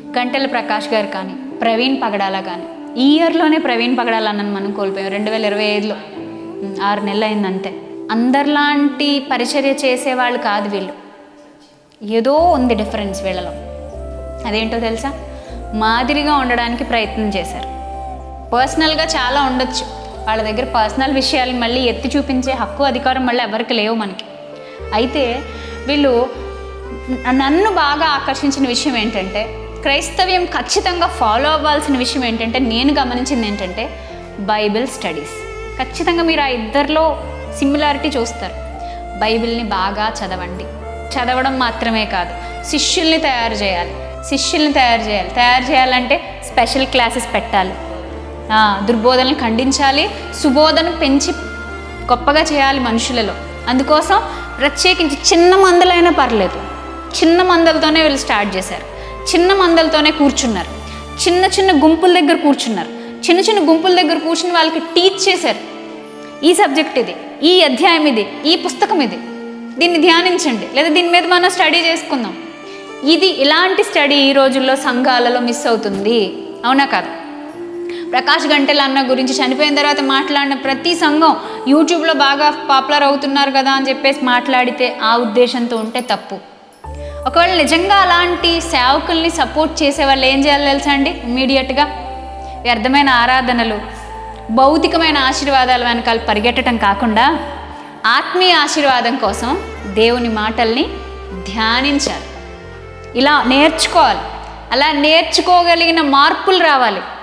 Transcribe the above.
గంటెల ప్రకాష్ గారు కానీ ప్రవీణ్ పగడాల కానీ. ఈ ఇయర్లోనే ప్రవీణ్ పగడాల అన్నను మనం కోల్పోయాం. రెండు వేల ఇరవై ఐదులో. ఆరు నెలలు అయిందంతే అందరిలాంటి పరిచర్య చేసేవాళ్ళు కాదు వీళ్ళు. ఏదో ఉంది డిఫరెన్స్ వీళ్ళలో. అదేంటో తెలుసా? మాదిరిగా ఉండడానికి ప్రయత్నం చేశారు. పర్సనల్గా చాలా ఉండొచ్చు. వాళ్ళ దగ్గర పర్సనల్ విషయాలు మళ్ళీ ఎత్తి చూపించే హక్కు అధికారం మళ్ళీ ఎవరికి లేవు మనకి. అయితే వీళ్ళు నన్ను బాగా ఆకర్షించిన విషయం ఏంటంటే క్రైస్తవ్యం ఖచ్చితంగా ఫాలో అవ్వాల్సిన విషయం ఏంటంటే నేను గమనించింది ఏంటంటే బైబిల్ స్టడీస్ ఖచ్చితంగా మీరు ఆ ఇద్దరిలో సిమిలారిటీ చూస్తారు. బైబిల్ని బాగా చదవండి. చదవడం మాత్రమే కాదు శిష్యుల్ని తయారు చేయాలి. శిష్యుల్ని తయారు చేయాలి. తయారు చేయాలంటే స్పెషల్ క్లాసెస్ పెట్టాలి. దుర్బోధనలు ఖండించాలి. సుబోధన పెంచి గొప్పగా చేయాలి మనుషులలో. అందుకోసం ప్రత్యేకించి చిన్న మందలైనా పర్లేదు. చిన్న మందలతోనే వీళ్ళు స్టార్ట్ చేశారు. చిన్న మందలతోనే కూర్చున్నారు. చిన్న చిన్న గుంపుల దగ్గర కూర్చున్నారు. చిన్న చిన్న గుంపుల దగ్గర కూర్చుని వాళ్ళకి టీచ్ చేశారు. ఈ సబ్జెక్ట్ ఇది ఈ అధ్యాయం ఇది ఈ పుస్తకం ఇది. దీన్ని ధ్యానించండి. లేదా దీని మీద మనం స్టడీ చేసుకుందాం. ఇది ఇలాంటి స్టడీ ఈ రోజుల్లో సంఘాలలో మిస్ అవుతుంది. అవునా కాదు? ప్రకాష్ గంటెల అన్న గురించి చనిపోయిన తర్వాత మాట్లాడిన ప్రతి సంఘం యూట్యూబ్లో బాగా పాపులర్ అవుతున్నారు కదా అని చెప్పేసి మాట్లాడితే ఆ ఉద్దేశంతో ఉంటే తప్పు. ఒకవేళ నిజంగా అలాంటి సేవకుల్ని సపోర్ట్ చేసే వాళ్ళు ఏం చేయాలి తెలుసా అండి? ఇమ్మీడియట్గా. వ్యర్థమైన ఆరాధనలు భౌతికమైన ఆశీర్వాదాల వెనకాల పరిగెట్టడం కాకుండా ఆత్మీయ ఆశీర్వాదం కోసం దేవుని మాటల్ని ధ్యానించాలి. ఇలా నేర్చుకోవాలి. అలా నేర్చుకోగలిగిన మార్పులు రావాలి.